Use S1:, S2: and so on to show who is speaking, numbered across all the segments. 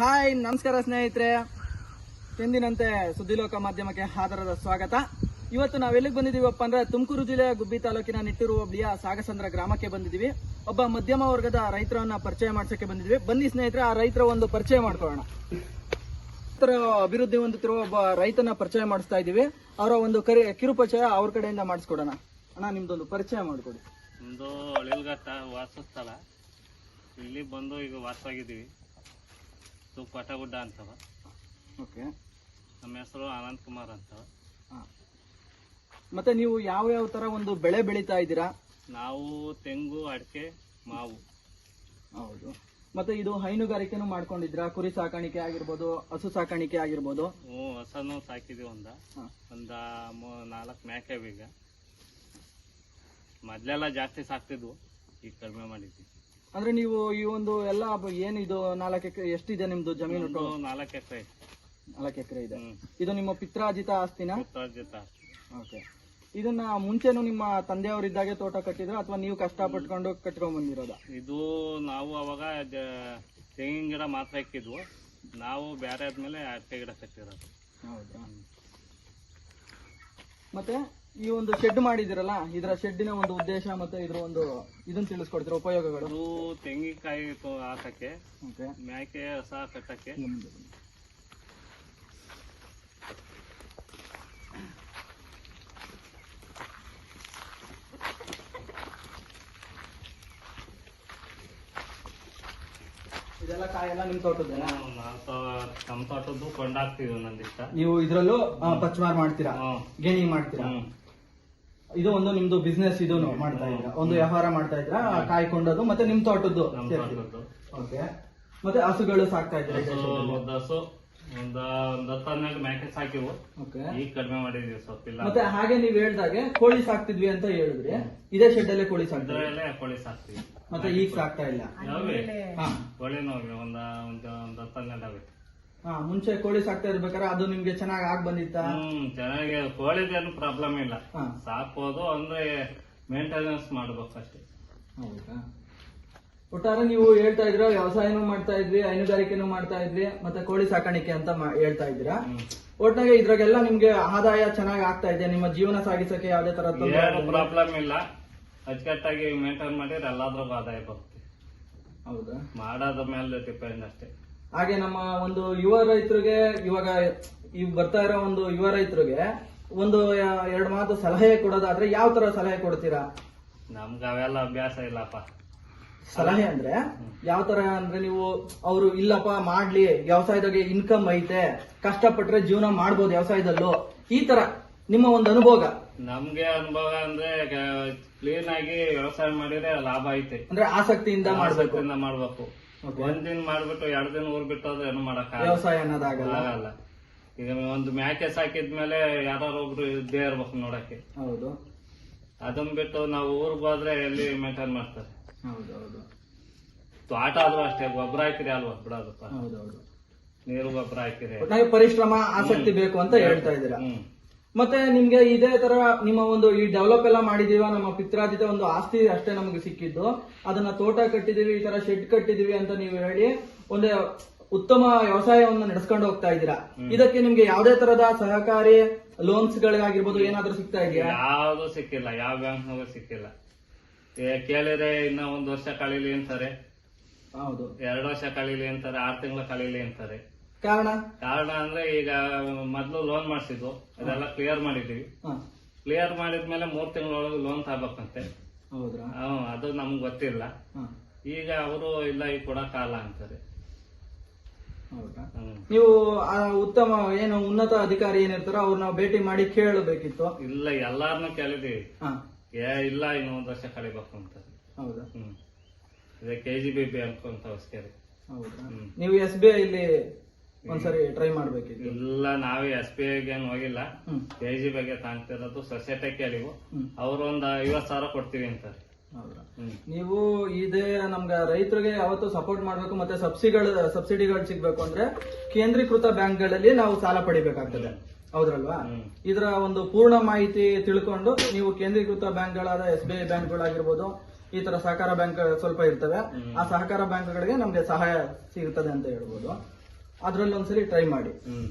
S1: Hi, ನಮಸ್ಕಾರ ಸ್ನೇಹಿತರೆ. ಎಂದಿನಂತೆ ಸುದ್ದಿಲೋಕ ಮಾಧ್ಯಮಕ್ಕೆ ಆಧಾರದ ಸ್ವಾಗತ. ಇವತ್ತು ನಾವೆಲ್ಲಿಗೆ ಬಂದಿದ್ದೀವಪ್ಪ ಅಂದ್ರೆ ತುಮಕೂರು ಜಿಲ್ಲೆಯ ಗುಬ್ಬಿ ತಾಲೂಕಿನ ನಿಟ್ಟೂರು ಹೋಬಳಿಯ ಸಾಗಸಂದ್ರ ಗ್ರಾಮಕ್ಕೆ ಬಂದಿದ್ದೀವಿ. ಒಬ್ಬ ಮಧ್ಯಮ ವರ್ಗದ ರೈತರನ್ನ ಪರಿಚಯ ಮಾಡಿಸಕ್ಕೆ ಬಂದಿದ್ವಿ ಬನ್ನಿ ಸ್ನೇಹಿತರೆ, ಆ ರೈತರ ಒಂದು ಪರಿಚಯ ಮಾಡ್ಕೊಳ್ಳೋಣ. ಅಭಿವೃದ್ಧಿ ಹೊಂದುತ್ತಿರುವ ಒಬ್ಬ ರೈತನ ಪರಿಚಯ ಮಾಡಿಸ್ತಾ ಇದೀವಿ ಅವರ ಒಂದು ಕರಿ ಕಿರು ಅವ್ರ ಕಡೆಯಿಂದ ಮಾಡಿಸ್ಕೊಡೋಣ. ಅಣ್ಣ, ನಿಮ್ದೊಂದು ಪರಿಚಯ ಮಾಡಿಕೊಡಿ.
S2: ಹೊಳಿಲ್ಘಟ್ಟ ವಾಸಸ್ಥಳ. ಇಲ್ಲಿ ಬಂದು ಈಗ ವಾಸವಾಗಿದ್ದೀವಿ. ಇದು ಗುಡ್ಡ ಅಂತವ.
S1: ಓಕೆ.
S2: ನಮ್ಮ ಹೆಸರು ಆನಂದ್ ಕುಮಾರ್ ಅಂತವ.
S1: ಮತ್ತೆ ನೀವು ಯಾವ ಯಾವ ತರ ಒಂದು ಬೆಳೆ ಬೆಳೀತಾ ಇದ್ದೀರಾ?
S2: ನಾವು ತೆಂಗು ಅಡಿಕೆ ಮಾವು.
S1: ಹೌದು. ಮತ್ತೆ ಇದು ಹೈನುಗಾರಿಕೆನೂ ಮಾಡ್ಕೊಂಡಿದ್ರಾ ಕುರಿ ಸಾಕಾಣಿಕೆ ಆಗಿರ್ಬೋದು ಹಸು ಸಾಕಾಣಿಕೆ ಆಗಿರ್ಬೋದು?
S2: ಹ್ಞೂ ಹೊಸನು ಒಂದ.
S1: ಹ.
S2: ಒಂದ ಮೂ- ನಾಲ್ಕು ಮೇಕೆ ಈಗ. ಮೊದಲೆಲ್ಲ ಜಾಸ್ತಿ ಸಾಕ್ತಿದ್ವು ಈಗ ಕಡಿಮೆ ಮಾಡಿದ್ವಿ.
S1: ಅಂದ್ರೆ ನೀವು ಈ ಒಂದು ಎಲ್ಲ ಏನು ಇದು ನಾಲ್ಕು ಎಕರೆ ಎಷ್ಟಿದೆ ನಿಮ್ದು ಜಮೀನು
S2: ನಾಲ್ಕು ಎಕರೆ.
S1: ನಾಲ್ಕು ಎಕರೆ ಇದೆ. ಇದು ನಿಮ್ಮ ಪಿತ್ರಾಜಿತ ಆಸ್ತಿನ?
S2: ಪಿತ್ರಾಜಿತ
S1: ಓಕೆ. ಇದನ್ನ ಮುಂಚೆನು ನಿಮ್ಮ ತಂದೆಯವರಿದ್ದಾಗೆ ತೋಟ ಕಟ್ಟಿದ್ರು ಅಥವಾ ನೀವು ಕಷ್ಟ ಪಟ್ಕೊಂಡು ಕಟ್ಕೊಂಡ್ ಬಂದಿರೋದ?
S2: ಇದು ನಾವು ಅವಾಗ ತೆಂಗಿನ ಗಿಡ ಮಾತ್ರ ಇಕ್ಕಿದ್ವು. ನಾವು ಬೇರೆ ಆದ್ಮೇಲೆ ಅಡಿಕೆ ಗಿಡ ಕಟ್ಟಿರೋದು.
S1: ಹೌದಾ? ಮತ್ತೆ? ಈ ಒಂದು ಶೆಡ್ ಮಾಡಿದಿರಲ್ಲ ಇದರ ಶೆಡ್ಡಿನ ಒಂದು ಉದ್ದೇಶ ಮತ್ತೆ ಇದ್ರ ಒಂದು ಇದನ್ನ ತಿಳಿಸ್ಕೊಡ್ತೀರಾ ಉಪಯೋಗಗಳು?
S2: ಅದು ತೆಂಗಿನಕಾಯಿ ತು- ಹಾಕಕ್ಕೆ
S1: ಓಕೆ
S2: ಮೇಕೆ ಹೊಸ ಕಟ್ಟಕ್ಕೆ
S1: ಇದೆಲ್ಲ ಕಾಯೆಲ್ಲ ನಿಮ್ ತೋಟದ್ದೇನಾ?
S2: ನಾವು ತ- ನಮ್ಮ ತೋಟದ್ದು ಕೊಂಡಾಕ್ತಿವಿ ನಂದಿಷ್ಟ.
S1: ನೀವು ಇದ್ರಲ್ಲೂ ಪಚ್ಮಾರ್ ಮಾಡ್ತೀರಾ?
S2: ಹ್ಮ್.
S1: ಗೇಣಿ ಮಾಡ್ತೀರಾ?
S2: ಹ್ಮ್.
S1: ಇದು ಒಂದು ನಿಮ್ದು ಬಿಸ್ನೆಸ್ ಇದು ಮಾಡ್ತಾ ಇದ್ರ ಒಂದು ವ್ಯವಹಾರ ಮಾಡ್ತಾ ಇದ್ರ ಕಾಯ್ಕೊಂಡದ್ದು ಮತ್ತೆ ನಿಮ್ ತೋಟದ್ದು ಓಕೆ ಮತ್ತೆ ಹಸುಗಳು ಸಾಕ್ತಾ ಇದ್ರೆ
S2: ಒಂದು ಹಸು ಒಂದ ಹತ್ತು ಸಾಕಿವು.
S1: ಓಕೆ
S2: ಈಗ ಕಡಿಮೆ ಮಾಡಿದೀವಿ
S1: ಮತ್ತೆ ಹಾಗೆ ನೀವ್ ಹೇಳ್ದಾಗೆ ಕೋಳಿ ಸಾಕ್ತಿದ್ವಿ ಅಂತ ಹೇಳಿದ್ರಿ. ಇದೇ ಶೆಡ್ ಅಲ್ಲೇ ಕೋಳಿ ಸಾಕ್ತಿದ್ರಿ?
S2: ಕೋಳಿ ಸಾಕ್ತಿವಿ.
S1: ಮತ್ತೆ ಈಗ ಸಾಕ್ತಾ ಇಲ್ಲ?
S2: ಒಳ್ಳೆ
S1: ನೋವು
S2: ಕೋಳಿ ನೋಡ್ರಿ ಒಂದ ಒಂದ್ ಒಂದ್ ಹತ್ತು ಹನ್ನೆರಡು ಅವೆ
S1: ಹಾ ಮುಂಚೆ ಕೋಳಿ ಸಾಕ್ತಾ ಇರ್ಬೇಕಾದ್ರೆ ಅದು ನಿಮ್ಗೆ ಚೆನ್ನಾಗಿ ಆಗ್ ಬಂದಿತ್ತಾ?
S2: ಹ್ಮ್ ಚೆನ್ನಾಗಿ ಕೋಳಿದೇನು ಪ್ರಾಬ್ಲಮ್ ಇಲ್ಲ.
S1: ಹಾ.
S2: ಸಾಕೋದು ಅಂದ್ರೆ ಮೇಂಟೆನೆನ್ಸ್ ಮಾಡ್ಬೇಕು ಅಷ್ಟೇ.
S1: ಹೌದಾ? ಒಟ್ಟಾರೆ ನೀವು ಹೇಳ್ತಾ ಇದ್ರ ವ್ಯವಸಾಯನೂ ಮಾಡ್ತಾ ಇದ್ವಿ ಹೈನುಗಾರಿಕೆನೂ ಮಾಡ್ತಾ ಇದ್ರಿ ಮತ್ತೆ ಕೋಳಿ ಸಾಕಾಣಿಕೆ ಅಂತ ಮಾ- ಹೇಳ್ತಾ ಇದ್ದೀರಾ?
S2: ಹ್ಮ್.
S1: ಒಟ್ನಾಗೆ ಇದ್ರಾಗೆಲ್ಲ ನಿಮ್ಗೆ ಆದಾಯ ಚೆನ್ನಾಗಿ ಆಗ್ತಾ ಇದೆ ನಿಮ್ಮ ಜೀವನ ಸಾಗಿಸಕ್ಕೆ ಯಾವ್ದೇ ತರ ತೊಂದ್ರೆ
S2: ಏನು
S1: ಆಗಿಲ್ಲ?
S2: ಪ್ರಾಬ್ಲಮ್ ಇಲ್ಲ. ಅಚ್ಚುಕಟ್ಟಾಗಿ ಮೇಂಟೈನ್ ಮಾಡಿದ್ರೆ ಎಲ್ಲಾದ್ರೂ ಆದಾಯ ಬರುತ್ತೆ.
S1: ಹೌದಾ?
S2: ಮಾಡೋದ್ರ ಮೇಲೆ ಡಿಪೆಂಡ್ ಅಷ್ಟೇ.
S1: ಹಾಗೆ ನಮ್ಮ ಒಂದು ಯುವ ರೈತರಿಗೆ ಇವಾಗ ಈಗ ಬರ್ತಾ ಇರೋ ಒಂದು ಯುವ ರೈತರಿಗೆ ಒಂದು ಎರಡು ಮಾತು ಸಲಹೆ ಕೊಡೋದಾದ್ರೆ ಯಾವ ತರ ಸಲಹೆ ಕೊಡ್ತೀರಾ?
S2: ನಮ್ಗೆ ಅವೆಲ್ಲ ಅಭ್ಯಾಸ ಇಲ್ಲಪ್ಪ.
S1: ಸಲಹೆ ಅಂದ್ರೆ ಯಾವ ತರ ಅಂದ್ರೆ ನೀವು ಅವರು ಇಲ್ಲಪ್ಪ ಮಾಡ್ಲಿ ವ್ಯವಸಾಯದಾಗೆ ಇನ್ಕಮ್ ಐತೆ ಕಷ್ಟಪಟ್ರೆ ಜೀವನ ಮಾಡ್ಬೋದು ವ್ಯವಸಾಯದಲ್ಲೂ. ಈ ತರ ನಿಮ್ಮ ಒಂದು ಅನುಭವ
S2: ನಮ್ಗೆ ಅನುಭವ ಅಂದ್ರೆ ಕ್ಲೀನ್ ಆಗಿ ವ್ಯವಸಾಯ ಮಾಡಿದ್ರೆ ಲಾಭ ಐತೆ.
S1: ಅಂದ್ರೆ ಆಸಕ್ತಿಯಿಂದ ಮಾಡ್ಬೇಕು.
S2: ಮಾಡ್ಬೇಕು. ಒಂದ್ ದಿನ ಮಾಡ್ಬಿಟ್ಟು ಎರಡ್ ದಿನ ಊರ್ ಬಿಟ್ಟು ಹೋದ್ರೆ ಏನು ಮಾಡಕ್
S1: ವ್ಯವಸಾಯ ಅನ್ನೋದಾಗಲ್ಲ.
S2: ಆಗಲ್ಲ. ಈಗ ಒಂದು ಮ್ಯಾಕೆ ಸಾಕಿದ್ಮೇಲೆ ಯಾರು ಒಬ್ರು ಇದ್ದೇ ಇರ್ಬೇಕು ನೋಡಕ್ಕೆ.
S1: ಹೌದು.
S2: ಅದನ್ ಬಿಟ್ಟು ನಾವು ಊರ್ಗ್ ಹೋದ್ರೆ ಎಲ್ಲಿ ಮೇಂಟೈನ್ ಮಾಡ್ತಾರೆ?
S1: ಹೌದು ಹೌದು.
S2: ತೋಟ ಆದ್ರೂ ಅಷ್ಟೇ ಗೊಬ್ಬರ ಹಾಕಿರಿ ಅಲ್ವಾ ಬಿಡೋದಪ್ಪ
S1: ಹೌದು ಹೌದು.
S2: ನೀರು ಗೊಬ್ಬರ ಹಾಕಿರಿ
S1: ಪರಿಶ್ರಮ ಆಸಕ್ತಿ ಬೇಕು ಅಂತ ಹೇಳ್ತಾ ಇದ್ದೀರಾ? ಮತ್ತೆ ನಿಮ್ಗೆ ಇದೇ ತರ ನಿಮ್ಮ ಒಂದು ಈ ಡೆವಲಪ್ ಎಲ್ಲ ಮಾಡಿದೀವ ನಮ್ಮ ಪಿತ್ರಾಜಿತ ಒಂದು ಆಸ್ತಿ ಅಷ್ಟೇ ನಮಗೆ ಸಿಕ್ಕಿದ್ದು. ಅದನ್ನ ತೋಟ ಕಟ್ಟಿದೀವಿ ಈ ತರ ಶೆಡ್ ಕಟ್ಟಿದೀವಿ ಅಂತ ನೀವು ಹೇಳಿ ಒಂದು ಉತ್ತಮ ವ್ಯವಸಾಯವನ್ನು ನಡೆಸ್ಕೊಂಡು ಹೋಗ್ತಾ ಇದ್ದೀರಾ? ಇದಕ್ಕೆ ನಿಮ್ಗೆ ಯಾವ್ದೇ ತರದ ಸಹಕಾರಿ ಲೋನ್ಸ್ ಗಳಿಗಾಗಿರ್ಬೋದು ಏನಾದ್ರೂ ಸಿಗ್ತಾ ಇದೆಯಾ?
S2: ಯಾವ್ದು ಸಿಕ್ಕಿಲ್ಲ ಯಾವ ಬ್ಯಾಂಕ್ ಸಿಕ್ಕಿಲ್ಲ. ಏ, ಕೇಳಿದ್ರೆ ಇನ್ನ ಒಂದ್ ವರ್ಷ ಕಳೀಲಿ ಅಂತಾರೆ.
S1: ಹೌದು.
S2: ಎರಡು ವರ್ಷ ಕಳೀಲಿ ಅಂತಾರೆ ಆರ್ ತಿಂಗಳು ಕಳೀಲಿ ಅಂತಾರೆ.
S1: ಕಾರಣ?
S2: ಕಾರಣ ಅಂದ್ರೆ ಈಗ ಮೊದ್ಲು ಲೋನ್ ಮಾಡಿಸಿದ್ವು. ಅದೆಲ್ಲ ಕ್ಲಿಯರ್ ಮಾಡಿದೀವಿ ಕ್ಲಿಯರ್ ಮಾಡಿದ್ಮೇಲೆ ಮೂರ್ ತಿಂಗಳೊಳಗೆ ಲೋನ್ ತಗೋಬೇಕಂತೆ
S1: ಹೌದ್ರಾ?
S2: ಹ್ಮ್ ಅದು ನಮ್ಗೆ ಗೊತ್ತಿಲ್ಲ.
S1: ಹ,
S2: ಈಗ ಅವರು ಇಲ್ಲ ಈಗ ಕೊಡಕ್ಕಾಗಲ್ಲ ಅಂತಾರೆ.
S1: ಹೌದಾ?
S2: ಹ್ಮ್
S1: ನೀವು ಆ ಉತ್ತಮ ಏನು ಉನ್ನತ ಅಧಿಕಾರಿ ಏನಿರ್ತಾರೋ ಅವ್ರನ್ನ ಭೇಟಿ ಮಾಡಿ ಕೇಳಬೇಕಿತ್ತು.
S2: ಇಲ್ಲ ಎಲ್ಲಾರನ್ನೂ ಕೇಳಿದೀವಿ
S1: ಹ.
S2: ಏ ಇಲ್ಲ ಇನ್ನು ಒಂದ್ ವರ್ಷ ಕಳಿಬೇಕು ಅಂತ
S1: ಹೌದಾ?
S2: ಹ್ಮ್. ಇದೇ ಕೆ ಜಿ ಬಿ ಬ್ಯಾಂಕ್ ಅಂತ ಹೊಸ್ಕೇರಿ
S1: ಹೌದಾ?
S2: ಹ್ಮ್.
S1: ನೀವು ಎಸ್ ಬಿ ಐ ಇಲ್ಲಿ ಒಂದ್ಸರಿ ಟ್ರೈ ಮಾಡ್ಬೇಕಿತ್ತು.
S2: ಇಲ್ಲ ನಾವೇ ಎಸ್ ಬಿ ಐಗೆ ಏನು ಹೋಗಿಲ್ಲ. ಕೆ ಜಿ ಬಗ್ಗೆ ತಾಂತಿರೋದು ಸೊಸೈಟಿ ಕೇಳಿವು. ಒಂದ್ ಐವತ್ ಸಾವಿರ ಕೊಡ್ತೀವಿ ಅಂತಾರೆ
S1: ನೀವು ಇದೇ ನಮ್ಗೆ ರೈತರಿಗೆ ಯಾವತ್ತು ಸಪೋರ್ಟ್ ಮಾಡ್ಬೇಕು ಮತ್ತೆ ಸಬ್ಸಿಡಿಗಳು ಸಬ್ಸಿಡಿಗಳು ಸಿಗ್ಬೇಕು ಅಂದ್ರೆ ಕೇಂದ್ರೀಕೃತ ಬ್ಯಾಂಕ್ಗಳಲ್ಲಿ ನಾವು ಸಾಲ ಪಡಿಬೇಕಾಗ್ತದೆ. ಹೌದ್ರಲ್ವಾ. ಇದರ ಒಂದು ಪೂರ್ಣ ಮಾಹಿತಿ ತಿಳ್ಕೊಂಡು ನೀವು ಕೇಂದ್ರೀಕೃತ ಬ್ಯಾಂಕ್ಗಳಾದ ಎಸ್ ಬಿ ಐ ಬ್ಯಾಂಕ್ಗಳಾಗಿರ್ಬೋದು ಈ ತರ ಸಹಕಾರ ಬ್ಯಾಂಕ್ ಸ್ವಲ್ಪ ಇರ್ತವೆ. ಆ ಸಹಕಾರ ಬ್ಯಾಂಕ್ಗಳಿಗೆ ನಮ್ಗೆ ಸಹಾಯ ಸಿಗುತ್ತದೆ ಅಂತ ಹೇಳ್ಬೋದು. ಅದ್ರಲ್ಲಿ ಒಂದ್ಸರಿ ಟ್ರೈ ಮಾಡಿ.
S2: ಹ್ಮ್.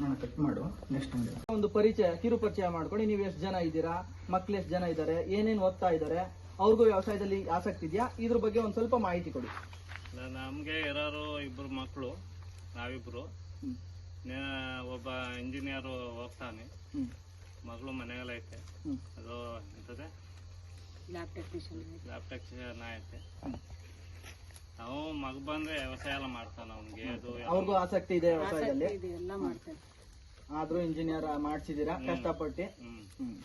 S1: ನಾನು ಕಟ್ ಮಾಡು ನೆಕ್ಸ್ಟ್ ಒಂದು ಪರಿಚಯ ಕಿರು ಪರಿಚಯ ಮಾಡ್ಕೊಂಡು ನೀವು ಎಷ್ಟು ಜನ ಇದ್ದೀರಾ ಮಕ್ಳು ಎಷ್ಟು ಜನ ಇದ್ದಾರೆ ಏನೇನು ಓದ್ತಾ ಇದ್ದಾರೆ ಅವ್ರಿಗೂ ವ್ಯವಸಾಯದಲ್ಲಿ ಆಸಕ್ತಿ ಇದೆಯಾ? ಇದ್ರ ಬಗ್ಗೆ ಒಂದು ಸ್ವಲ್ಪ ಮಾಹಿತಿ ಕೊಡಿ.
S2: ನಮಗೆ ನಮ್ಗೆ ಇರೋರು ಇಬ್ರು ಮಕ್ಕಳು ನಾವಿಬ್ರು. ಒಬ್ಬ ಇಂಜಿನಿಯರ್ ಹೋಗ್ತಾನೆ. ಮಗಳು ಮನೆಯಲ್ಲ ಐತೆ.
S1: ಹ್ಮ್.
S2: ಅದು ಎಂತದೆ?
S3: ಲ್ಯಾಬ್ ಟೆಕ್ನಿಷಿಯನ್
S2: ಲ್ಯಾಬ್ ಟೆಕ್ನಿಷಿಯನ್ ಐತೆ. ನಾವು ಮಗ ಬಂದ್ರೆ ವ್ಯವಸಾಯ ಎಲ್ಲ ಮಾಡ್ತಾನ ಅವ್ನಿಗೆ ಅದು
S1: ಅವ್ರಿಗೂ ಆಸಕ್ತಿ ಇದೆ ವ್ಯವಸಾಯದಲ್ಲಿ.
S3: ಇದು ಎಲ್ಲ ಮಾಡ್ತೇನೆ
S1: ಆದ್ರೂ ಇಂಜಿನಿಯರ್ ಮಾಡ್ಸಿದೀರಾ ಕಷ್ಟಪಟ್ಟು?
S2: ಹ್ಮ್.
S1: ಹ್ಮ್.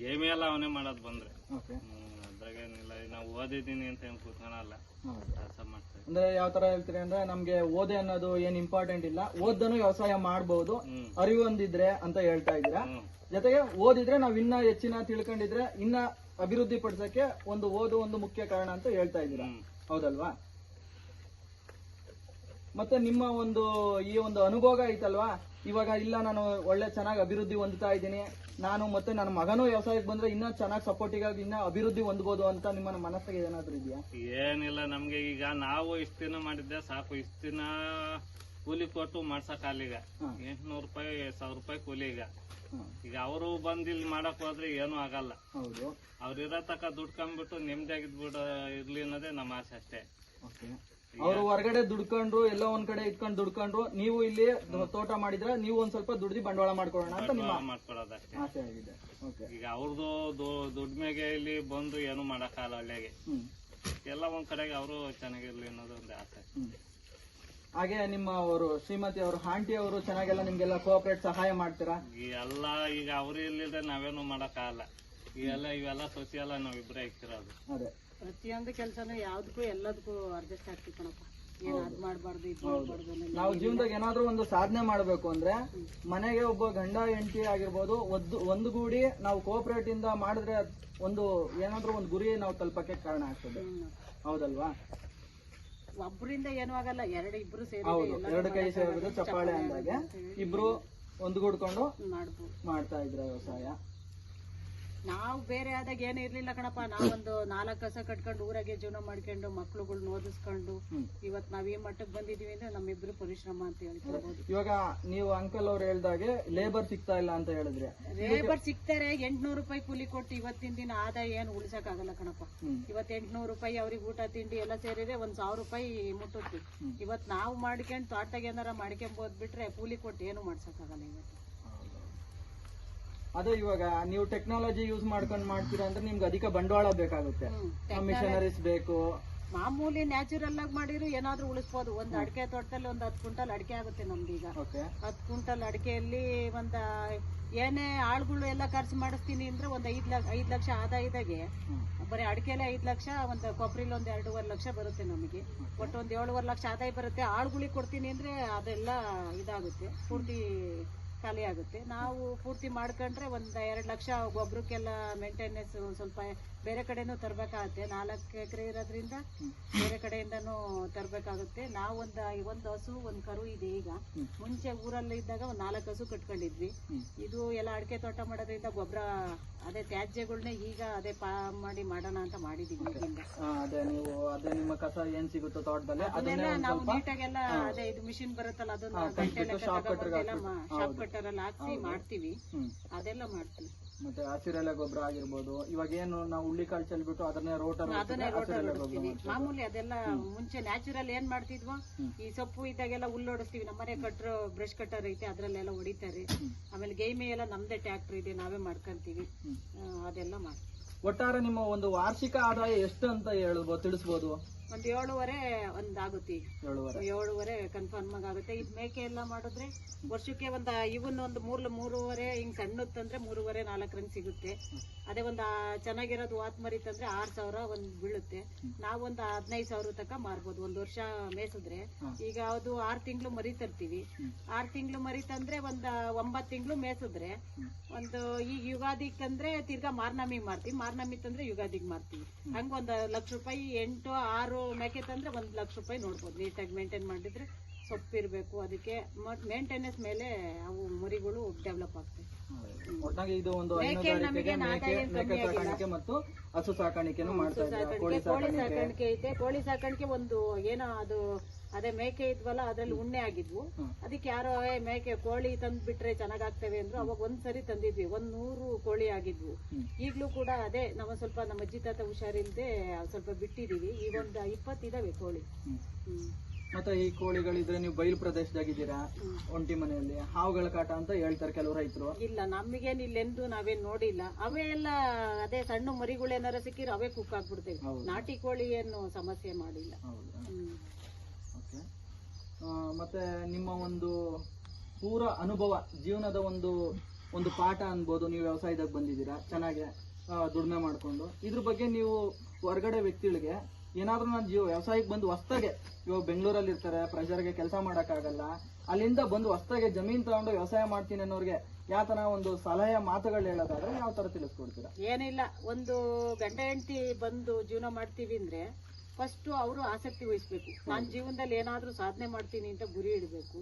S2: ಗೇಮ್ ಎಲ್ಲ ಅವನೇ ಮಾಡೋದು ಬಂದ್ರೆ.
S1: ಓಕೆ
S2: ಅದ್ರಾಗೇನಿಲ್ಲ ನಾವು ಓದಿದ್ದೀನಿ ಅಂತ ಏನು ಕೂತ್ಕೊಳಲ್ಲ. ಕೆಲಸ
S1: ಅಂದ್ರೆ ಯಾವ ತರ ಹೇಳ್ತೀರಿ ಅಂದ್ರೆ ನಮ್ಗೆ ಓದೆ ಅನ್ನೋದು ಏನ್ ಇಂಪಾರ್ಟೆಂಟ್ ಇಲ್ಲ. ಓದ್ದನು ವ್ಯವಸಾಯ ಮಾಡಬಹುದು ಅರಿವು ಒಂದಿದ್ರೆ ಅಂತ ಹೇಳ್ತಾ ಇದ್ದೀರಾ? ಜೊತೆಗೆ ಓದಿದ್ರೆ ನಾವ್ ಇನ್ನ ಹೆಚ್ಚಿನ ತಿಳ್ಕೊಂಡಿದ್ರೆ ಇನ್ನ ಅಭಿವೃದ್ಧಿ ಪಡಿಸಕ್ಕೆ ಒಂದು ಓದು ಒಂದು ಮುಖ್ಯ ಕಾರಣ ಅಂತ ಹೇಳ್ತಾ ಇದ್ದೀರಾ? ಹೌದಲ್ವಾ? ಮತ್ತೆ ನಿಮ್ಮ ಒಂದು, ಈ ಒಂದು ಅನುಭೋಗ ಐತಲ್ವಾ? ಇವಾಗ ಇಲ್ಲ, ನಾನು ಒಳ್ಳೆ ಚೆನ್ನಾಗಿ ಅಭಿವೃದ್ಧಿ ಹೊಂದ್ತಾ ಇದ್ದೀನಿ. ನಾನು ಮತ್ತೆ ನನ್ನ ಮಗನೂ ವ್ಯವಸಾಯಕ್ಕೆ ಬಂದ್ರೆ ಇನ್ನ ಚೆನ್ನಾಗಿ ಸಪೋರ್ಟಿಗಾಗಿ ಇನ್ನ ಅಭಿವೃದ್ಧಿ ಹೊಂದ್ಬೋದು ಅಂತ ನಿಮ್ಮ ಮನಸ್ಸಿಗೆ ಏನಾದ್ರೂ ಇದೆಯಾ?
S2: ಏನಿಲ್ಲ, ನಮ್ಗೆ ಈಗ ನಾವು ಇಷ್ಟು ದಿನ ಮಾಡಿದ್ದೆ, ಸಾಕು. ಇಷ್ಟು ಕೂಲಿ ಕೊಟ್ಟು ಮಾಡ್ಸಕ್ ಈಗ. ಎಂಟ್ನೂರು ರೂಪಾಯಿ ಸಾವಿರ ರೂಪಾಯಿ ಕೂಲಿ ಈಗ. ಈಗ ಅವರು ಬಂದ್ ಇಲ್ಲಿ ಮಾಡಕ್ ಹೋದ್ರೆ ಏನು ಆಗಲ್ಲ. ಅವ್ರ ಇರೋ ತಕ ನೆಮ್ಮದಿಯಾಗಿದ್ ಬಿಡ ಇರ್ಲಿ ಅನ್ನೋದೇ ನಮ್ಮ ಆಸೆ ಅಷ್ಟೇ.
S1: ಅವ್ರು ಹೊರಗಡೆ ದುಡ್ಕೊಂಡ್ರು ಎಲ್ಲ ಒಂದ್ ಕಡೆ ಇಟ್ಕೊಂಡು ದುಡ್ಕೊಂಡ್ರು ನೀವು ಇಲ್ಲಿ ತೋಟ ಮಾಡಿದ್ರೆ ನೀವು ಒಂದ್ ಸ್ವಲ್ಪ ದುಡ್ದಿ ಬಂಡವಾಳ ಮಾಡ್ಕೊಳ್ಳೋಣ ಅಂತ ನಿಮ್ಮ
S2: ಮಾಡ್ಕೊಡೋದಷ್ಟೇ
S1: ಆಸೆ ಆಗಿದೆ. ಓಕೆ.
S2: ಈಗ ಅವ್ರದ್ದು ದುಡ್ಮೆಗೆ ಇಲ್ಲಿ ಬಂದು ಏನು ಮಾಡಕ್ಕಾಗಲ್ಲ ಒಳ್ಳೆಗೆ.
S1: ಹ್ಮ್.
S2: ಎಲ್ಲ ಒಂದ್ ಕಡೆಗೆ ಅವರು ಚೆನ್ನಾಗಿರ್ಲಿ ಅನ್ನೋದು ಒಂದು ಆಸೆ.
S1: ಹಾಗೆ ನಿಮ್ಮ ಅವರು ಶ್ರೀಮತಿ ಅವರು ಆಂಟಿ ಅವರು ಚೆನ್ನಾಗೆಲ್ಲ ನಿಮ್ಗೆಲ್ಲ ಕೋಆಪರೇಟ್ ಸಹಾಯ ಮಾಡ್ತೀರಾ?
S2: ಈ ಎಲ್ಲ ಈಗ ಅವ್ರು ಇಲ್ಲಿದ್ರೆ ನಾವೇನು ಮಾಡಕ್ಕಾಗಲ್ಲ. ಇವೆಲ್ಲ ಇವೆಲ್ಲ ಸೊಸಿಯಲ್ಲ ನಾವಿಬ್ರೇ ಇಕ್ತಿರೋದು
S1: ಅದೇ.
S3: ಪ್ರತಿಯೊಂದು ಕೆಲಸನೂ ಯಾವ್ದಕ್ಕೂ ಎಲ್ಲದಕ್ಕೂ ಅಡ್ಜಸ್ಟ್ ಆಗ್ತಿ ಕಣಪ್ಪ. ಏನ್ ಅದ್ ಮಾಡ್ಬಾರ್ದು ಇದ್ ಮಾಡ್ಬಾರ್ದು ಅನ್ನೋದು
S1: ನಾವು ಜೀವನದಾಗ ಏನಾದ್ರೂ ಒಂದು ಸಾಧನೆ ಮಾಡಬೇಕು ಅಂದ್ರೆ ಮನೆಗೆ ಒಬ್ಬ ಗಂಡ ಹೆಂಡತಿ ಆಗಿರ್ಬೋದು ಒಂದು ಒಂದುಗೂಡಿ ನಾವು ಕೋಆಪರೇಟ್ ಇಂದ ಮಾಡಿದ್ರೆ ಅದ್ ಒಂದು ಏನಾದ್ರೂ ಒಂದು ಗುರಿ ನಾವು ತಲುಪಕ್ಕೆ ಕಾರಣ ಆಗ್ತದೆ. ಹೌದಲ್ವಾ?
S3: ಒಬ್ರಿಂದ ಏನೂ ಆಗಲ್ಲ ಎರಡು ಇಬ್ರು ಸೇರಿ
S1: ಹೌದು ಎರಡು ಕೈ ಸೇರಿದ್ರೆ ಚಪ್ಪಾಳೆ ಅಂದಾಗ ಇಬ್ರು ಒಂದುಗೂಡ್ಕೊಂಡು
S3: ಮಾಡ್ಬೋದು.
S1: ಮಾಡ್ತಾ ಇದ್ರ ವ್ಯವಸಾಯ.
S3: ನಾವು ಬೇರೆ ಆದಾಗ ಏನು ಇರ್ಲಿಲ್ಲ ಕಣಪ್ಪ. ನಾವೊಂದು ನಾಲ್ಕು ಕಸ ಕಟ್ಕೊಂಡು ಊರಾಗೆ ಜೀವನ ಮಾಡ್ಕೊಂಡು ಮಕ್ಳುಗಳ್ನ ಓದಿಸ್ಕೊಂಡು. ಇವತ್ ನಾವ್ ಈ ಮಟ್ಟಕ್ಕೆ ಬಂದಿದೀವಿ ಅಂದ್ರೆ ನಮ್ಮಿಬ್ರು ಪರಿಶ್ರಮ ಅಂತ ಹೇಳ್ತಾರೆ
S1: ಇವಾಗ ನೀವು ಅಂಕಲ್ ಅವ್ರು ಹೇಳ್ದಾಗೆ ಲೇಬರ್ ಸಿಗ್ತಾ ಇಲ್ಲ ಅಂತ ಹೇಳಿದ್ರೆ.
S3: ಲೇಬರ್ ಸಿಗ್ತಾರೆ ಎಂಟ್ನೂರು ರೂಪಾಯಿ ಕೂಲಿ ಕೊಟ್ಟು ಇವತ್ತಿನ ದಿನ ಆದಾಯ ಏನು ಉಳಿಸಕ್ ಆಗಲ್ಲ ಕಣಪ್ಪ. ಇವತ್ ಎಂಟ್ನೂರು ರೂಪಾಯಿ ಅವ್ರಿಗೆ ಊಟ ತಿಂಡಿ ಎಲ್ಲ ಸೇರಿದ್ರೆ ಒಂದ್ ಸಾವಿರ ರೂಪಾಯಿ ಮುಟ್ಟುತ್ತಿ. ಇವತ್ ನಾವು ಮಾಡ್ಕೊಂಡು ತೋಟದಾಗ ಏನಾರ ಮಾಡ್ಕೊಂಬೋದ್ ಬಿಟ್ರೆ ಕೂಲಿ ಕೊಟ್ಟು ಏನು ಮಾಡ್ಸಕ್ಕಾಗಲ್ಲ ಇವತ್ತು.
S1: ಅದೇ ಇವಾಗ ನೀವು ಟೆಕ್ನಾಲಜಿ ಯೂಸ್ ಮಾಡ್ಕೊಂಡು ಮಾಡ್ತೀರಾ ಅಂದ್ರೆ ನಿಮ್ಗೆ ಅಧಿಕ ಬಂಡವಾಳ ಬೇಕಾಗುತ್ತೆ. ಮಿಷನರೀಸ್ ಬೇಕು.
S3: ಮಾಮೂಲಿ ನ್ಯಾಚುರಲ್ ಆಗಿ ಮಾಡಿದ್ರು ಏನಾದ್ರೂ ಉಳಿಸ್ಬೋದು. ಒಂದ್ ಅಡಿಕೆ ತೋಟದಲ್ಲಿ ಒಂದ್ ಹತ್ತು ಕ್ವಿಂಟಲ್ ಅಡಿಕೆ ಆಗುತ್ತೆ ನಮ್ದೀಗ
S1: ಓಕೆ
S3: ಹತ್ತು ಕ್ವಿಂಟಲ್ ಅಡಿಕೆಯಲ್ಲಿ ಒಂದ ಏನೇ ಆಳುಗಳು ಎಲ್ಲ ಖರ್ಚು ಮಾಡಿಸ್ತೀನಿ ಅಂದ್ರೆ ಒಂದ್ ಐದ್ ಲಕ್ಷ ಐದ್ ಲಕ್ಷ ಆದಾಯದಾಗೆ ಬರೀ ಅಡಿಕೆಲೆ ಐದ್ ಲಕ್ಷ ಒಂದ್ ಕೊಬ್ಬರಿಲಿ ಒಂದ್ ಎರಡೂವರೆ ಲಕ್ಷ ಬರುತ್ತೆ ನಮಗೆ. ಒಟ್ಟು ಒಂದ್ ಏಳುವರೆ ಲಕ್ಷ ಆದಾಯ ಬರುತ್ತೆ. ಆಳುಗಳಿಗೆ ಕೊಡ್ತೀನಿ ಅಂದ್ರೆ ಅದೆಲ್ಲ ಇದಾಗುತ್ತೆ. ಪೂರ್ತಿ ಖಾಲಿ ಆಗುತ್ತೆ. ನಾವು ಪೂರ್ತಿ ಮಾಡ್ಕೊಂಡ್ರೆ ಒಂದ್ ಎರಡ್ ಲಕ್ಷ ಗೊಬ್ಬರಕ್ಕೆಲ್ಲ ಮೇಂಟೆನೆನ್ಸ್ ಸ್ವಲ್ಪ ಬೇರೆ ಕಡೆನೂ ತರಬೇಕಾಗುತ್ತೆ. ನಾಲ್ಕು ಎಕರೆ ಇರೋದ್ರಿಂದ ಬೇರೆ ಕಡೆಯಿಂದನೂ ತರಬೇಕಾಗುತ್ತೆ. ನಾವು ಒಂದ್ ಒಂದ್ ಹಸು ಒಂದ್ ಕರು ಇದೆ ಈಗ. ಮುಂಚೆ ಊರಲ್ಲಿ ಇದ್ದಾಗ ಒಂದ್ ನಾಲ್ಕು ಹಸು ಕಟ್ಕೊಂಡಿದ್ವಿ. ಇದು ಎಲ್ಲ ಅಡಿಕೆ ತೋಟ ಮಾಡೋದ್ರಿಂದ ಗೊಬ್ಬರ ಅದೇ ತ್ಯಾಜ್ಯಗಳನ್ನ ಈಗ ಅದೇ ಪಾ ಮಾಡಿ ಮಾಡೋಣ ಅಂತ ಮಾಡಿದೀವಿ
S1: ಅದೇ ನೀವು ಅದೇ ನಿಮ್ಮ ಕಸ ಏನ್ ಸಿಗುತ್ತೋ ತೋಟದಲ್ಲಿ ಅದನ್ನೇ
S3: ಅದನ್ನೆಲ್ಲ ನಾವು ನೀಟಾಗೆಲ್ಲ ಅದೇ ಇದು ಮಿಷಿನ್ ಬರುತ್ತಲ್ಲ ಅದನ್ನ
S1: ಶಾಪ್.
S3: ಕಟ್ಟರಲ್ಲಿ ಹಾಕ್ಸಿ ಮಾಡ್ತೀವಿ. ಅದೆಲ್ಲ ಮಾಡ್ತೀವಿ.
S1: ಮತ್ತೆ ಹಸಿರೆಲೆ ಗೊಬ್ಬರ ಆಗಿರ್ಬೋದು. ಇವಾಗ ಏನು ನಾವು ಹುಳ್ಳಿ ಕಾಳು ಚೆಲ್ಬಿಟ್ಟು ಅದನ್ನೇ ರೋಟರ್
S3: ಅದನ್ನೇ ರೋಟರ್ ಹೊಡಿಸ್ತೀವಿ ಮಾಮೂಲಿ ಅದೆಲ್ಲ ಮುಂಚೆ ನ್ಯಾಚುರಲ್ ಏನ್ ಮಾಡ್ತಿದ್ವೋ ಈ ಸೊಪ್ಪು ಇದ್ದಾಗೆಲ್ಲ ಹುಲ್ಲು ಹೊಡಿಸ್ತೀವಿ ನಮ್ಮನೆ ಕಟ್ರೋ ಬ್ರಷ್ ಕಟ್ಟರ್ ಐತೆ ಅದ್ರಲ್ಲೆಲ್ಲ ಹೊಡಿತಾರೆ. ಆಮೇಲೆ ಗೇಮೆ ಎಲ್ಲ ನಮ್ದೇ ಟ್ಯಾಕ್ಟರ್ ಇದೆ ನಾವೇ ಮಾಡ್ಕೊಂತೀವಿ. ಅದೆಲ್ಲ ಮಾಡ್ತೀವಿ.
S1: ಒಟ್ಟಾರೆ ನಿಮ್ಮ ಒಂದು ವಾರ್ಷಿಕ ಆದಾಯ ಎಷ್ಟು ಅಂತ ಹೇಳ್ಬೋದು ತಿಳಿಸ್ಬೋದು?
S3: ಒಂದ್ ಏಳುವರೆ ಒಂದ್ ಆಗುತ್ತೆ
S1: ಏಳುವರೆ
S3: ಏಳುವರೆ ಕನ್ಫರ್ಮ್ ಆಗುತ್ತೆ ಇದ್ ಮೇಕೆ ಎಲ್ಲ ಮಾಡಿದ್ರೆ ವರ್ಷಕ್ಕೆ ಒಂದ್ ಇವನ್ ಒಂದು ಮೂರ್ ಮೂರುವರೆ ಹಿಂಗ್ ಸಣ್ಣತ್ತಂದ್ರೆ ಮೂರುವರೆ ನಾಲ್ಕು ರನ್ ಸಿಗುತ್ತೆ. ಅದೇ ಒಂದ್ ಚೆನ್ನಾಗಿರೋದು ವಾತ್ ಮರಿ ತಂದ್ರೆ ಆರ್ ಸಾವಿರ ಒಂದ್ ಬೀಳುತ್ತೆ. ನಾವೊಂದ್ ಹದಿನೈದು ಸಾವಿರ ತನಕ ಮಾರ್ಬೋದು. ಒಂದ್ ವರ್ಷ ಮೇಸಿದ್ರೆ ಈಗ ಅದು ಆರ್ ತಿಂಗಳು ಮರಿ ತರ್ತೀವಿ. ಆರ್ ತಿಂಗಳು ಮರಿ ತಂದ್ರೆ ಒಂದ್ ಒಂಬತ್ ತಿಂಗಳು ಮೇಸಿದ್ರೆ. ಒಂದು ಈಗ ಯುಗಾದಿಗ್ ತಂದ್ರೆ ತಿರ್ಗಾ ಮಾರ್ನಮಿಗ್ ಮಾರ್ತೀವಿ. ಮಾರ್ನಮಿ ತಂದ್ರೆ ಯುಗಾದಿಗ್ ಮಾರ್ತೀವಿ. ಹಂಗ ಒಂದ್ ಲಕ್ಷ ರೂಪಾಯಿ ಎಂಟು ಆರು ಮೇಕೆ ತಂದ್ರೆ ಒಂದ್ ಲಕ್ಷ ರೂಪಾಯಿ ನೋಡ್ಬೋದು. ನೀಟಾಗಿ ಮೇಂಟೈನ್ ಮಾಡಿದ್ರೆ ಸೊಪ್ಪು ಇರಬೇಕು ಅದಕ್ಕೆ ಮೇಂಟೆನೆನ್ಸ್ ಮೇಲೆ ಅವು ಮರಿಗಳು ಡೆವಲಪ್ ಆಗ್ತವೆ.
S1: ಒಟ್ಟಾಗಿ ಇದು ಒಂದು
S3: ಮೇಕೆ
S1: ಹೈನುಗಾರಿಕೆಗೆ
S3: ನಮಗೆ
S1: ಮೇಕೆ
S3: ಆದಾಯ
S1: ಮೇಕೆ ಸಾಕಾಣಿಕೆ ಮತ್ತು ಹಸು ಸಾಕಾಣಿಕೆನು ಮಾಡ್ತಾ ಇದ್ದೀರಾ.
S3: ಸಾಕಾಣಿಕೆ
S1: ಕೋಳಿ
S3: ಕೋಳಿ
S1: ಸಾಕಾಣಿಕೆ.
S3: ಸಾಕಾಣಿಕೆ ಐತೆ. ಕೋಳಿ ಸಾಕಾಣಿಕೆ ಒಂದು ಏನೋ ಅದು ಅದೇ ಮೇಕೆ ಇದ್ವಲ್ಲ ಅದ್ರಲ್ಲಿ ಉಣ್ಣೆ ಆಗಿದ್ವು. ಅದಕ್ಕೆ ಯಾರೋ ಏ ಮೇಕೆ ಕೋಳಿ ತಂದ್ ಬಿಟ್ರೆ ಚೆನ್ನಾಗಾಗ್ತವೆ ಅಂದ್ರು. ಅವಾಗ ಒಂದ್ಸರಿ ತಂದಿದ್ವಿ. ಒಂದ್ ನೂರು ಕೋಳಿ ಆಗಿದ್ವು. ಈಗ್ಲೂ ಕೂಡ ಅದೇ ನಮ್ಮ ಸ್ವಲ್ಪ ನಮ್ಮ ಅಜ್ಜಿ ತಾತ ಹುಷಾರಿಲ್ದೆ ಸ್ವಲ್ಪ ಬಿಟ್ಟಿದೀವಿ. ಈಗ ಒಂದ್ ಇಪ್ಪತ್ತು ಇದಾವೆ ಕೋಳಿ.
S1: ಹ್ಮ್. ಮತ್ತೆ ಈ ಕೋಳಿಗಳಿದ್ರೆ ನೀವು ಬಯಲು ಪ್ರದೇಶದಾಗಿದ್ದೀರಾ. ಒಂಟಿ ಮನೆಯಲ್ಲಿ. ಹಾವುಗಳ ಕಾಟ ಅಂತ ಹೇಳ್ತಾರೆ ಕೆಲವು ರೈತರು.
S3: ಇಲ್ಲ ನಮಗೇನು ಇಲ್ಲೆಂದು ನಾವೇನು ನೋಡಿಲ್ಲ. ಅವೇ ಎಲ್ಲ ಅದೇ ಸಣ್ಣ ಮರಿಗಳೇನಾರ ಸಿಕ್ಕಿದ್ರೆ ಅವೇ ಕುಕ್ ಆಗ್ಬಿಡ್ತೇವೆ. ನಾಟಿ ಕೋಳಿ ಏನು ಸಮಸ್ಯೆ ಮಾಡಿಲ್ಲ.
S1: ಹೌದಾ? ಓಕೆ. ಮತ್ತೆ ನಿಮ್ಮ ಒಂದು ಪೂರ ಅನುಭವ ಜೀವನದ ಒಂದು ಒಂದು ಪಾಠ ಅನ್ಬೋದು ನೀವು ವ್ಯವಸಾಯದಾಗ ಬಂದಿದ್ದೀರಾ? ಚೆನ್ನಾಗಿ ದುಡಿಮೆ ಮಾಡಿಕೊಂಡು. ಇದ್ರ ಬಗ್ಗೆ ನೀವು ಹೊರಗಡೆ ವ್ಯಕ್ತಿಗಳಿಗೆ ಏನಾದ್ರೂ ನಾನು ಜೀವ ವ್ಯವಸಾಯಕ್ಕೆ ಬಂದು ಹೊಸ್ತಾಗೆ ಇವಾಗ ಬೆಂಗಳೂರಲ್ಲಿ ಇರ್ತಾರೆ ಪ್ರೆಷರ್ಗೆ ಕೆಲಸ ಮಾಡೋಕ್ಕಾಗಲ್ಲ ಅಲ್ಲಿಂದ ಬಂದು ಹೊಸ್ದಾಗೆ ಜಮೀನ್ ತಗೊಂಡು ವ್ಯವಸಾಯ ಮಾಡ್ತೀನಿ ಅನ್ನೋರಿಗೆ ಯಾವ ತರ ಒಂದು ಸಲಹೆ ಮಾತುಗಳು ಹೇಳೋದಾದ್ರೆ ಯಾವ ತರ ತಿಳಿಸ್ಕೊಡ್ತೀರಾ?
S3: ಏನಿಲ್ಲ ಒಂದು ಗಂಡ ಹೆಂಡತಿ ಬಂದು ಜೀವನ ಮಾಡ್ತೀವಿ ಅಂದ್ರೆ ಫಸ್ಟ್ ಅವರು ಆಸಕ್ತಿ ವಹಿಸ್ಬೇಕು. ನಾನ್ ಜೀವನದಲ್ಲಿ ಏನಾದ್ರೂ ಸಾಧನೆ ಮಾಡ್ತೀನಿ ಅಂತ ಗುರಿ ಇಡಬೇಕು.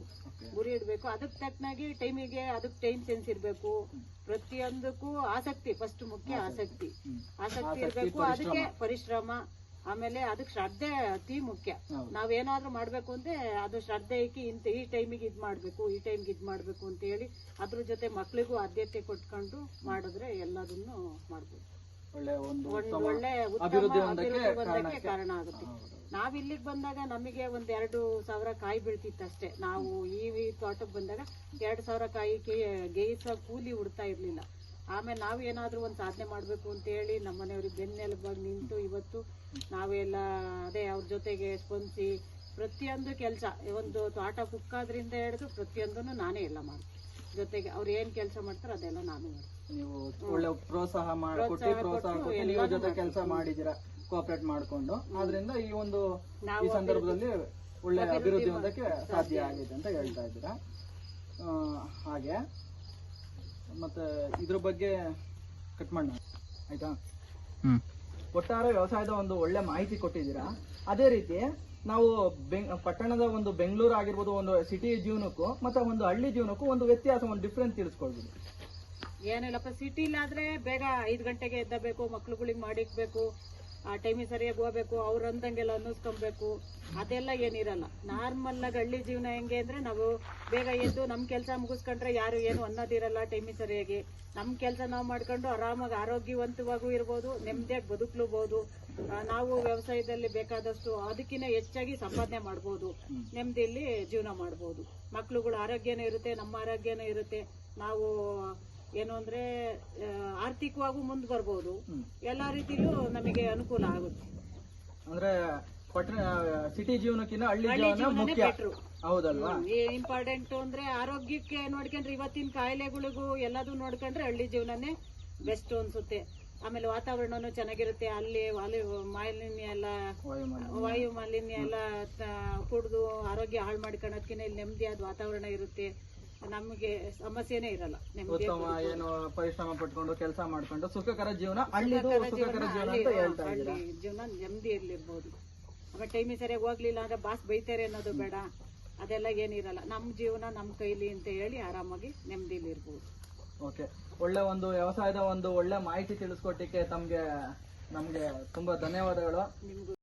S3: ಗುರಿ ಇಡಬೇಕು. ಅದಕ್ಕೆ ತಕ್ಕನಾಗಿ ಟೈಮಿಗೆ ಅದಕ್ಕೆ ಟೈಮ್ ಸೆನ್ಸ್ ಇರಬೇಕು. ಪ್ರತಿಯೊಂದಕ್ಕೂ ಆಸಕ್ತಿ ಫಸ್ಟ್ ಮುಖ್ಯ ಆಸಕ್ತಿ. ಆಸಕ್ತಿ. ಇರಬೇಕು ಅದಕ್ಕೆ ಪರಿಶ್ರಮ. ಆಮೇಲೆ ಅದಕ್ಕೆ ಶ್ರದ್ಧೆ ಅತಿ ಮುಖ್ಯ.
S1: ನಾವ್
S3: ನಾವೇನಾದ್ರೂ ಮಾಡ್ಬೇಕು ಅಂದ್ರೆ ಅದು ಶ್ರದ್ಧೆ ಇಕ್ಕಿ ಇಂತ ಈ ಟೈಮಿಗೆ ಇದ್ ಮಾಡ್ಬೇಕು ಈ ಟೈಮ್ಗೆ ಇದ್ ಮಾಡ್ಬೇಕು ಅಂತ ಹೇಳಿ ಅದ್ರ ಜೊತೆ ಮಕ್ಳಿಗೂ ಆದ್ಯತೆ ಕೊಟ್ಕೊಂಡು ಮಾಡಿದ್ರೆ ಎಲ್ಲದನ್ನು ಮಾಡ್ಬೋದು.
S1: ಒಳ್ಳೆ ಉತ್ತಮ
S3: ಕಾರಣ ಆಗುತ್ತೆ. ನಾವ್ ಇಲ್ಲಿಗೆ ಬಂದಾಗ ನಮಗೆ ಒಂದ್ ಎರಡು ಸಾವಿರ ಕಾಯಿ ಬೀಳ್ತಿತ್ತು ಅಷ್ಟೇ. ನಾವು ಈ ತೋಟಕ್ ತೋಟಕ್ಕೆ ಬಂದಾಗ ಎರಡ್ ಸಾವಿರ ಕಾಯಿ ಗೇಯ್ಸ ಕೂಲಿ ಉಡ್ತಾ ಇರ್ಲಿಲ್ಲ. ಆಮೇಲೆ ನಾವ್ ಏನಾದ್ರೂ ಒಂದ್ ಸಾಧನೆ ಮಾಡ್ಬೇಕು ಅಂತ ಹೇಳಿ ನಮ್ಮ ಮನೆಯವ್ರಿಗೆ ಬೆನ್ನೆಲುಬಾಗಿ ನಿಂತು ಇವತ್ತು ನಾವೆಲ್ಲ ಅದೇ ಅವ್ರ ಜೊತೆಗೆ ಸ್ಪಂದಿಸಿ ಪ್ರತಿಯೊಂದು ಕೆಲಸ ಒಂದು ತೋಟ ಕುಕ್ಕಾದ್ರಿಂದ ಹಿಡಿದು ಪ್ರತಿಯೊಂದನ್ನು ನಾನೇ ಎಲ್ಲ ಮಾಡ್ತೀನಿ. ಜೊತೆಗೆ ಅವ್ರು ಏನ್ ಕೆಲಸ ಮಾಡ್ತಾರೋ ಅದೆಲ್ಲ ನಾನು ಮಾಡ್ತೀನಿ.
S1: ನೀವು ಒಳ್ಳೆ ಪ್ರೋತ್ಸಾಹ ಮಾಡಿ ಕೊಟ್ಟು ಪ್ರೋತ್ಸಾಹ ನೀವು ಜೊತೆ ಕೆಲಸ ಮಾಡಿದ್ದೀರಾ ಕೋಆಪರೇಟ್ ಮಾಡ್ಕೊಂಡು. ಆದ್ರಿಂದ ಈ ಒಂದು ಈ ಸಂದರ್ಭದಲ್ಲಿ ಒಳ್ಳೆ ಅಭಿವೃದ್ಧಿ ಹೊಂದಕ್ಕೆ ಸಾಧ್ಯ ಆಗಿದೆ ಅಂತ ಹೇಳ್ತಾ ಇದ್ದೀರಾ. ಹಾಗೆ. ಮತ್ತೆ ಇದ್ರ ಬಗ್ಗೆ ಕಟ್ ಮಾಡೋಣ. ಆಯ್ತಾ? ಒಟ್ಟಾರೆ ವ್ಯವಸಾಯದ ಒಂದು ಒಳ್ಳೆ ಮಾಹಿತಿ ಕೊಟ್ಟಿದ್ದೀರಾ? ಅದೇ ರೀತಿ ನಾವು ಬೆಂಗ್ ಪಟ್ಟಣದ ಒಂದು ಬೆಂಗಳೂರು ಆಗಿರ್ಬೋದು ಒಂದು ಸಿಟಿ ಜೀವನಕ್ಕೂ ಮತ್ತೆ ಒಂದು ಹಳ್ಳಿ ಜೀವನಕ್ಕೂ ಒಂದು ವ್ಯತ್ಯಾಸ ಒಂದು ಡಿಫ್ರೆನ್ಸ್ ತಿಳಿಸ್ಕೊಳ್ಬೋದು
S3: ಏನಿಲ್ಲಪ್ಪ ಸಿಟಿಲಾದ್ರೆ ಬೇಗ ಐದು ಗಂಟೆಗೆ ಎದ್ದಬೇಕು ಮಕ್ಳುಗಳಿಗೆ ಮಾಡಿಕ್ಬೇಕು ಆ ಟೈಮಿಗೆ ಸರಿಯಾಗಿ ಹೋಗ್ಬೇಕು, ಅವ್ರು ಅಂದಂಗೆಲ್ಲ ಅನ್ನಿಸ್ಕೊಬೇಕು, ಅದೆಲ್ಲ ಏನಿರಲ್ಲ. ನಾರ್ಮಲ್ ಆಗಿ ಹಳ್ಳಿ ಜೀವನ ಹೆಂಗೆ ಅಂದ್ರೆ ನಾವು ಬೇಗ ಎದ್ದು ನಮ್ಮ ಕೆಲಸ ಮುಗಿಸ್ಕೊಂಡ್ರೆ ಯಾರು ಏನು ಅನ್ನೋದಿರಲ್ಲ ಟೈಮಿಗೆ ಸರಿಯಾಗಿ. ನಮ್ಮ ಕೆಲಸ ನಾವು ಮಾಡ್ಕೊಂಡು ಆರಾಮಾಗಿ ಆರೋಗ್ಯವಂತವಾಗೂ ಇರ್ಬೋದು, ನೆಮ್ಮದಿಯಾಗಿ ಬದುಕಲೂಬಹುದು ನಾವು ವ್ಯವಸಾಯದಲ್ಲಿ ಬೇಕಾದಷ್ಟು ಅದಕ್ಕಿಂತ ಹೆಚ್ಚಾಗಿ ಸಂಪಾದನೆ ಮಾಡ್ಬೋದು. ನೆಮ್ಮದಿಯಲ್ಲಿ ಜೀವನ ಮಾಡ್ಬೋದು. ಮಕ್ಳುಗಳು ಆರೋಗ್ಯನೂ ಇರುತ್ತೆ, ನಮ್ಮ ಆರೋಗ್ಯನೂ ಇರುತ್ತೆ. ನಾವು ಏನು ಅಂದ್ರೆ ಆರ್ಥಿಕವಾಗೂ ಮುಂದೆ ಬರ್ಬೋದು. ಎಲ್ಲಾ ರೀತಿಲೂ ನಮಗೆ ಅನುಕೂಲ ಆಗುತ್ತೆ.
S1: ಅಂದ್ರೆ ಪಟ್ಟಣ ಸಿಟಿ ಜೀವನಕ್ಕಿಂತ ಹಳ್ಳಿ ಜೀವನ ಮುಖ್ಯ. ಹೌದಲ್ವಾ?
S3: ಇಂಪಾರ್ಟೆಂಟ್ ಅಂದ್ರೆ ಆರೋಗ್ಯಕ್ಕೆ ನೋಡ್ಕೊಂಡ್ರೆ ಇವತ್ತಿನ ಕಾಯಿಲೆಗಳಿಗೂ ಎಲ್ಲದೂ ನೋಡ್ಕೊಂಡ್ರೆ ಹಳ್ಳಿ ಜೀವನನೇ ಬೆಸ್ಟ್ ಅನ್ಸುತ್ತೆ. ಆಮೇಲೆ ವಾತಾವರಣನು ಚೆನ್ನಾಗಿರುತ್ತೆ. ಅಲ್ಲಿ ಅಲ್ಲಿ ಮಾಲಿನ್ಯ ಎಲ್ಲ ವಾಯು ಮಾಲಿನ್ಯ ಎಲ್ಲ ಕುಡಿದು ಆರೋಗ್ಯ ಹಾಳು ಮಾಡ್ಕೊಳೋದ್ಕಿಂತ ಇಲ್ಲಿ ನೆಮ್ಮದಿಯಾದ ವಾತಾವರಣ ಇರುತ್ತೆ. ನಮಗೆ ಸಮಸ್ಯೆನೇ ಇರಲ್ಲ. ನೆಮ್ಮದಿ
S1: ಉತ್ತಮ ಏನು ಪರಿಶ್ರಮ ಪಟ್ಕೊಂಡು ಕೆಲಸ ಮಾಡ್ಕೊಂಡು ಸುಖಕರ ಜೀವನ ಹಳ್ಳಿದು ಸುಖಕರ ಜೀವನ ಅಂತ ಹೇಳ್ತಾ ಇದ್ದೀರಾ?
S3: ಹಳ್ಳಿ ಜೀವನ ನೆಮ್ಮದಿಯಲ್ಲಿರ್ಬೋದು ಆಮೇಲೆ ಟೈಮಿಗೆ ಸರಿಯಾಗಿ ಹೋಗ್ಲಿಲ್ಲ ಅಂದ್ರೆ ಬಾಸ್ ಬೈತಾರೆ ಅನ್ನೋದು ಬೇಡ. ಅದೆಲ್ಲ ಏನಿರಲ್ಲ ನಮ್ಮ ಜೀವನ ನಮ್ಮ ಕೈಲಿ ಅಂತ ಹೇಳಿ ಆರಾಮಾಗಿ ನೆಮ್ಮದಿಲಿ ಇರ್ಬೋದು.
S1: ಓಕೆ ಒಳ್ಳೆ ಒಂದು ವ್ಯವಸಾಯದ ಒಂದು ಒಳ್ಳೆ ಮಾಹಿತಿ ತಿಳಿಸ್ಕೊಟ್ಟಿಕ್ಕೆ ತಮ್ಗೆ ನಮ್ಗೆ ತುಂಬಾ ಧನ್ಯವಾದಗಳು.
S3: ನಿಮ್ಗೂ